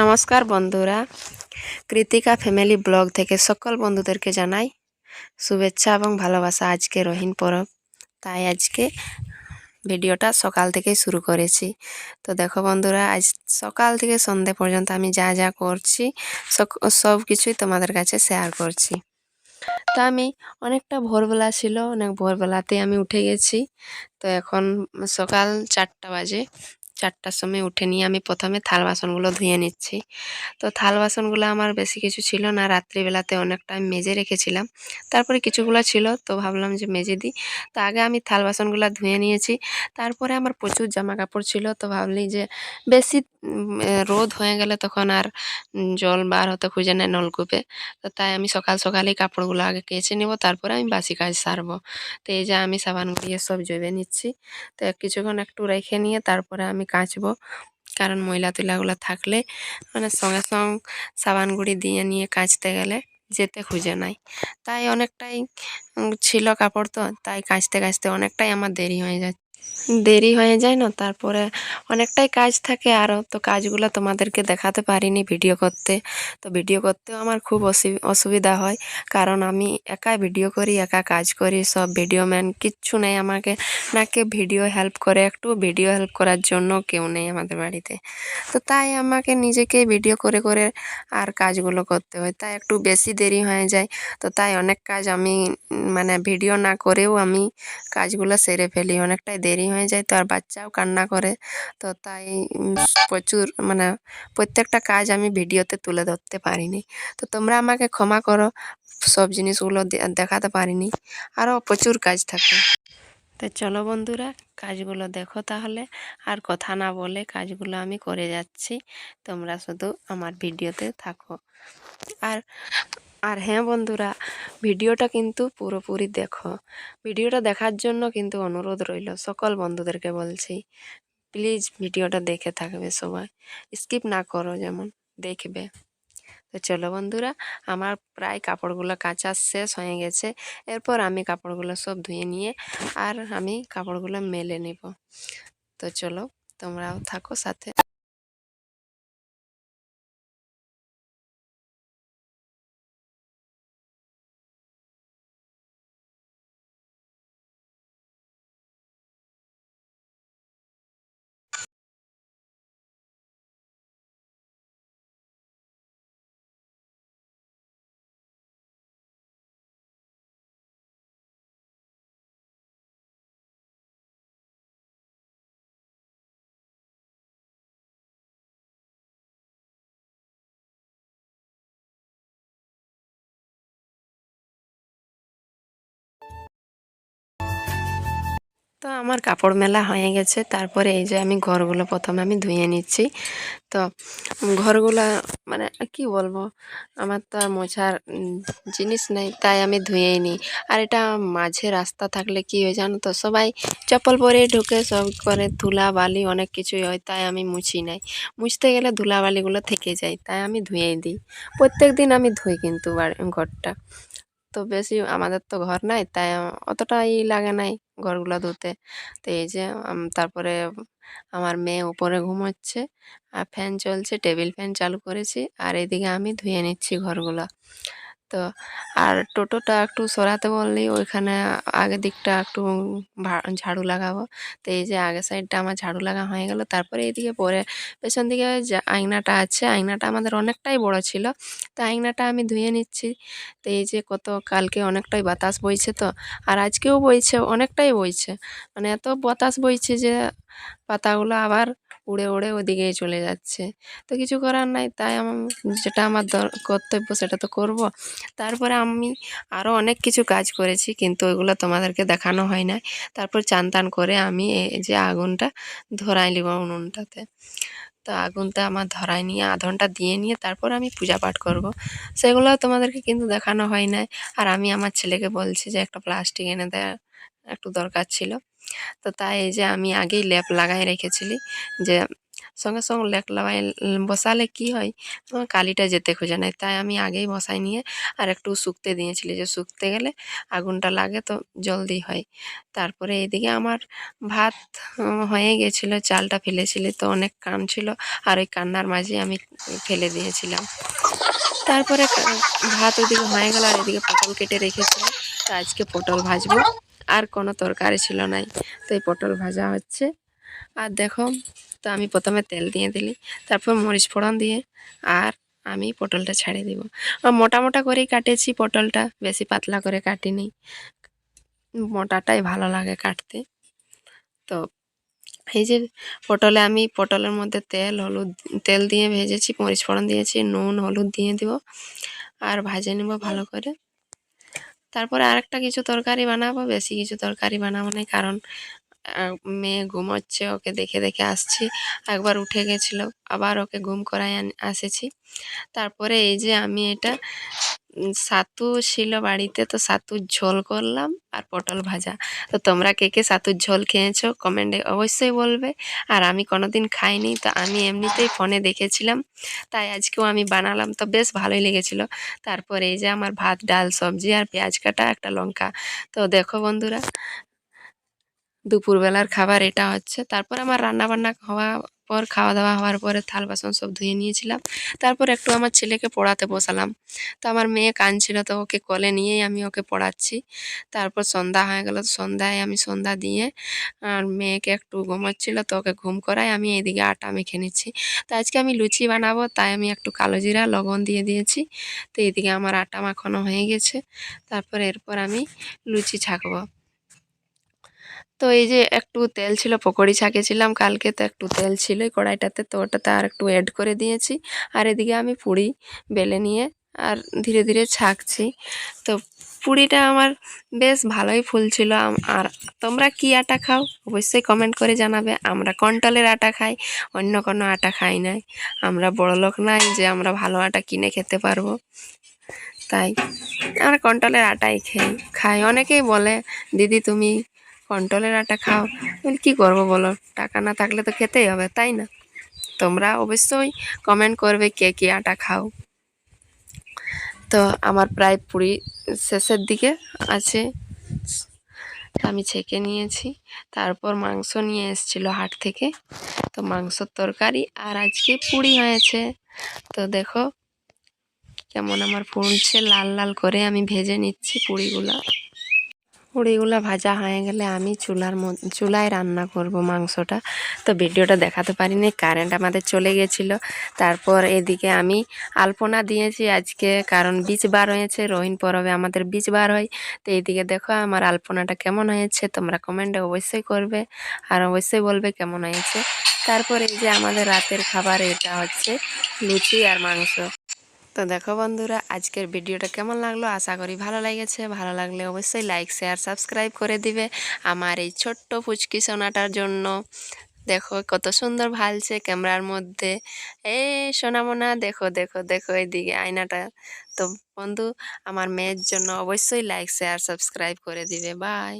নমস্কার বন্ধুরা। Krittika family blog থেকে সকল বন্ধুদেরকে জানাই শুভেচ্ছা এবং ভালোবাসা। আজকে রহিন পরব। তাই আজকে ভিডিওটা সকাল থেকে শুরু করেছি। তো দেখো বন্ধুরা, আজ সকাল থেকে সন্ধে পর্যন্ত আমি যা যা করছি সব কিছুই তোমাদের কাছে শেয়ার করছি। তো আমি অনেকটা ভোরবেলা ছিল, অনেক ভোরবেলাতে আমি উঠে গেছি। তো এখন সকাল চারটা বাজে। চারটার সময় উঠে নিয়ে আমি প্রথমে থাল বাসনগুলো ধুয়ে নিচ্ছি। তো থাল বাসনগুলো আমার বেশি কিছু ছিল না, রাত্রিবেলাতে অনেকটা আমি মেজে রেখেছিলাম। তারপরে কিছুগুলো ছিল, তো ভাবলাম যে মেজে দিই। তো আগে আমি থাল বাসনগুলো ধুয়ে নিয়েছি। তারপরে আমার প্রচুর জামা কাপড় ছিল, তো ভাবলি যে বেশি রোদ হয়ে গেলে তখন আর জল বার হতে খুঁজে নেয় নলকূপে। তো তাই আমি সকাল সকালেই কাপড়গুলো আগে কেচে নেব, তারপরে আমি বাসি কাজ সারবো। তো এই যে আমি সাবান গুঁড়িয়ে সব জবে নিচ্ছি। তো কিছুক্ষণ একটু রেখে নিয়ে তারপরে আমি কাচবো। কারণ ময়লা তুলাগুলো থাকলে মানে সঙ্গে সঙ্গে সাবান গুঁড়ি দিয়ে নিয়ে কাচতে গেলে যেতে খুঁজে নাই। তাই অনেকটাই ছিল কাপড় তো, তাই কাচতে কাচতে অনেকটাই আমার দেরি হয়ে যায় দেরি হয়ে যায় না, তারপরে অনেকটাই কাজ থাকে আরও তো কাজগুলো তোমাদেরকে দেখাতে পারিনি ভিডিও করতে। তো ভিডিও করতেও আমার খুব অসু- অসুবিধা হয়, কারণ আমি একা ভিডিও করি, একা কাজ করি, সব ভিডিও ম্যান কিচ্ছু নেই আমাকে। না কেউ ভিডিও হেল্প করে একটু ভিডিও হেল্প করার জন্য কেউ নেই আমাদের বাড়িতে। তো তাই আমাকে নিজেকে ভিডিও করে করে আর কাজগুলো করতে হয়, তাই একটু বেশি দেরি হয়ে যায়। তো তাই অনেক কাজ আমি মানে ভিডিও না করেও আমি কাজগুলো সেরে ফেলি, অনেকটাই দেরি হয়ে যায় তো আর বাচ্চাও কান্না করে। তো তাই প্রচুর মানে প্রত্যেকটা কাজ আমি ভিডিওতে তুলে ধরতে পারিনি। তো তোমরা আমাকে ক্ষমা করো, সব জিনিসগুলো দেখাতে পারিনি। আরও প্রচুর কাজ থাকে। তো চলো বন্ধুরা, কাজগুলো দেখো তাহলে। আর কথা না বলে কাজগুলো আমি করে যাচ্ছি। তোমরা শুধু আমার ভিডিওতে থাকো। আর আর হ্যাঁ বন্ধুরা, ভিডিওটা কিন্তু পুরোপুরি দেখো। ভিডিওটা দেখার জন্য কিন্তু অনুরোধ রইল, সকল বন্ধুদেরকে বলছি, প্লিজ ভিডিওটা দেখে থাকবে সবাই। স্কিপ না করো, যেমন দেখবে। তো চলো বন্ধুরা, আমার প্রায় কাপড়গুলো কাচা শেষ হয়ে গেছে। এরপর আমি কাপড়গুলো সব ধুয়ে নিয়ে আর আমি কাপড়গুলো মেলে নেব। তো চলো, তোমরাও থাকো সাথে। তো আমার কাপড় মেলা হয়ে গেছে। তারপরে এই যে আমি ঘরগুলো প্রথমে আমি ধুয়ে নিচ্ছি। তো ঘরগুলো মানে কি বলব? আমার তো মোছার জিনিস নেই, তাই আমি ধুয়েই নিই। আর এটা মাঝে রাস্তা থাকলে কি হয় জানো তো? সবাই চপ্পল পরে ঢুকে সব করে ধুলা বালি অনেক কিছুই হয়, তাই আমি মুছি নাই। মুছতে গেলে ধুলা বালিগুলো থেকে যায়, তাই আমি ধুয়েই দিই। প্রত্যেক দিন আমি ধুই কিন্তু ঘরটা। তো বেশি আমাদের তো ঘর নাই, তাই আ- অতটা ই লাগে নাই। ঘরগুলো ধুতে। তো এই যে তারপরে আমার মেয়ে উপরে ঘুমোচ্ছে, আর ফ্যান চলছে, টেবিল ফ্যান চালু করেছি, আর এদিকে আমি ধুয়ে নিচ্ছি ঘরগুলো। তো আর টোটোটা একটু সরাতে বললেই ওইখানে আগের দিকটা একটু ঝাড়ু লাগাবো। তো এই যে আগের সাইডটা আমার ঝাড়ু লাগা হয়ে গেল, তারপরে এইদিকে পরে পেছন দিকে যে আয়নাটা আছে, আয়নাটা আমাদের অনেকটাই বড় ছিল। তো আয়নাটা আমি ধুয়ে নিচ্ছি। তো এই যে কত, কালকে অনেকটাই বাতাস বইছে তো, আর আজকেও বইছে, অনেকটাই বইছে। মানে এত বাতাস বইছে যে পাতাগুলো আবার উড়ে উড়ে ওদিকেই চলে যাচ্ছে। তো কিছু করার নাই, তাই আমার যেটা আমার কর্তব্য সেটা তো করব। তারপরে আমি আরও অনেক কিছু কাজ করেছি, কিন্তু ওইগুলো তোমাদেরকে দেখানো হয় না তারপর চান টান করে আমি এই যে আগুনটা ধরাই নিব উনুনটাতে। তো আগুনটা আমার ধরাই নিয়ে আধনটা দিয়ে নিয়ে তারপর আমি পূজা পাঠ করব। সেগুলো তোমাদেরকে কিন্তু দেখানো হয় নাই। আর আমি আমার ছেলেকে বলছি যে একটা প্লাস্টিক এনে দেয় একটু দরকার ছিল। তো তাই যে আমি আগেই ল্যাপ লাগাই রেখেছিলি যে সঙ্গে সঙ্গে লেক লাগাই, বসালে কি হয়? তোমার কালিটা যেতে খোঁজে না তাই আমি আগেই বসাই নিয়ে আর একটু শুকতে দিয়েছিলি। যে শুকতে গেলে আগুনটা লাগে তো জলদি হয়। তারপরে এদিকে আমার ভাত হয়ে গেছিল, চালটা ফেলেছিলি তো অনেক কান ছিল আর ওই কান্নার মাঝে আমি ফেলে দিয়েছিলাম। তারপরে ভাত ওদিকে হয়ে গেল আর এদিকে পটল কেটে রেখেছিলাম। তো আজকে পটল ভাজবো। আর কোনো তরকারি ছিল নাই। তো এই পটল ভাজা হচ্ছে। আর দেখো, তো আমি প্রথমে তেল দিয়ে দিলি, তারপর মরিচ ফোড়ন দিয়ে আর আমি পটলটা ছাড়ে দিব। মোটা মোটা করেই কাটেছি পটলটা, বেশি পাতলা করে কাটিনি। মোটাটাই ভালো লাগে কাটতে। তো এই যে পটলে আমি পটলের মধ্যে তেল, হলুদ, তেল দিয়ে ভেজেছি, মরিচ ফোড়ন দিয়েছি, নুন, হলুদ দিয়ে দিব। আর ভাজে নেব ভালো করে। তারপরে আরেকটা কিছু তরকারি বানাবো, বেশি কিছু তরকারি বানাবো না কারণ মেয়ে ঘুমোচ্ছে ওকে দেখে দেখে আসছি, একবার উঠে গেছিল, আবার ওকে ঘুম করাই আসেছি। তারপরে এই যে আমি এটা সাতু ছিল বাড়িতে, তো সাতুর ঝোল করলাম আর পটল ভাজা। তো তোমরা কে কে সাতুর ঝোল খেয়েছো কমেন্টে অবশ্যই বলবে। আর আমি কোনোদিন খাইনি, তো আমি এমনিতেই ফোনে দেখেছিলাম, তাই আজকেও আমি বানালাম, তো বেশ ভালোই লেগেছিল। তারপর এই যে আমার ভাত, ডাল, সবজি আর পেঁয়াজ কাটা একটা লঙ্কা। তো দেখো বন্ধুরা দুপুরবেলার খাবার এটা হচ্ছে। তারপর আমার রান্না বান্না হওয়া পর খাওয়া দাওয়া হওয়ার পরে থাল, বাসন সব ধুয়ে নিয়েছিলাম। তারপর একটু আমার ছেলেকে পড়াতে বসালাম। তো আমার মেয়ে কাঁদছিল, তো ওকে কোলে নিয়েই আমি ওকে পড়াচ্ছি। তারপর সন্ধ্যা হয়ে গেল সন্ধ্যায় আমি সন্ধ্যা দিয়ে আর মেয়েকে একটু ঘুমোচ্ছিল, তো ওকে ঘুম করায় আমি এদিকে আটা মেখে নিচ্ছি। তো আজকে আমি লুচি বানাবো, তাই আমি একটু কালো জিরা, লবণ দিয়ে দিয়েছি। তো এদিকে আমার আটা মাখানো হয়ে গেছে। তারপর এরপর আমি লুচি ছাকবো। তো এই যে একটু তেল ছিল, পকোড়ি ছাঁকেছিলাম কালকে তো একটু তেল ছিল কড়াইটাতে, তো ওটাতে আর একটু অ্যাড করে দিয়েছি। আর এদিকে আমি পুরি বেলে নিয়ে আর ধীরে ধীরে ছাঁকছি। তো পুরিটা আমার বেশ ভালোই ফুলছিল। আর তোমরা কি আটা খাও অবশ্যই কমেন্ট করে জানাবে। আমরা কন্ট্রোলের আটা খাই, অন্য কোনো আটা খাই নাই। আমরা বড়লোক নাই যে আমরা ভালো আটা কিনে খেতে পারব। তাই আমরা কন্ট্রোলের আটাই খাই খাই। অনেকেই বলে, দিদি তুমি কন্ট্রোলের আটা খাও। বলি, কী করব বলো? টাকা না থাকলে তো খেতেই হবে, তাই না? তোমরা অবশ্যই কমেন্ট করবে কে কে আটা খাও। তো আমার প্রায় পুরি শেষের দিকে আছে। আমি ছেঁকে নিয়েছি। তারপর মাংস নিয়ে এসেছিল হাট থেকে। তো মাংসর তরকারি আর আজকে পুরি হয়েছে। তো দেখো, কেমন আমার ফুলছে, লাল লাল করে আমি ভেজে নিচ্ছি পুরিগুলা। পুরিগুলো ভাজা হয়ে গেলে আমি চুলার চুলায় রান্না করব মাংসটা। তো ভিডিওটা দেখাতে পারিনি কারেন্ট আমাদের চলে গেছিল। তারপর এদিকে আমি আলপনা দিয়েছি আজকে, কারণ বীজ বার হয়েছে, রহিন পরবে আমাদের বীজ বার হয়। তো এইদিকে দেখো আমার আলপনাটা কেমন হয়েছে, তোমরা কমেন্টে অবশ্যই করবে, আর অবশ্যই বলবে কেমন হয়েছে। তারপর এই যে আমাদের রাতের খাবার, এটা হচ্ছে লুচি আর মাংস। তো দেখো বন্ধুরা, আজকের ভিডিওটা কেমন লাগল? আশা করি ভালো লেগেছে। ভালো লাগলে অবশ্যই লাইক শেয়ার সাবস্ক্রাইব করে দিবে আমার এই ছোট্ট ফুচকি সোনাটার জন্য। দেখো কত সুন্দর ভালছে ক্যামেরার মধ্যে। এ সোনামোনা, দেখো দেখো দেখো এইদিকে আয়নাটা। তো বন্ধু, আমার মেয়ের জন্য অবশ্যই লাইক শেয়ার সাবস্ক্রাইব করে দিবে। বাই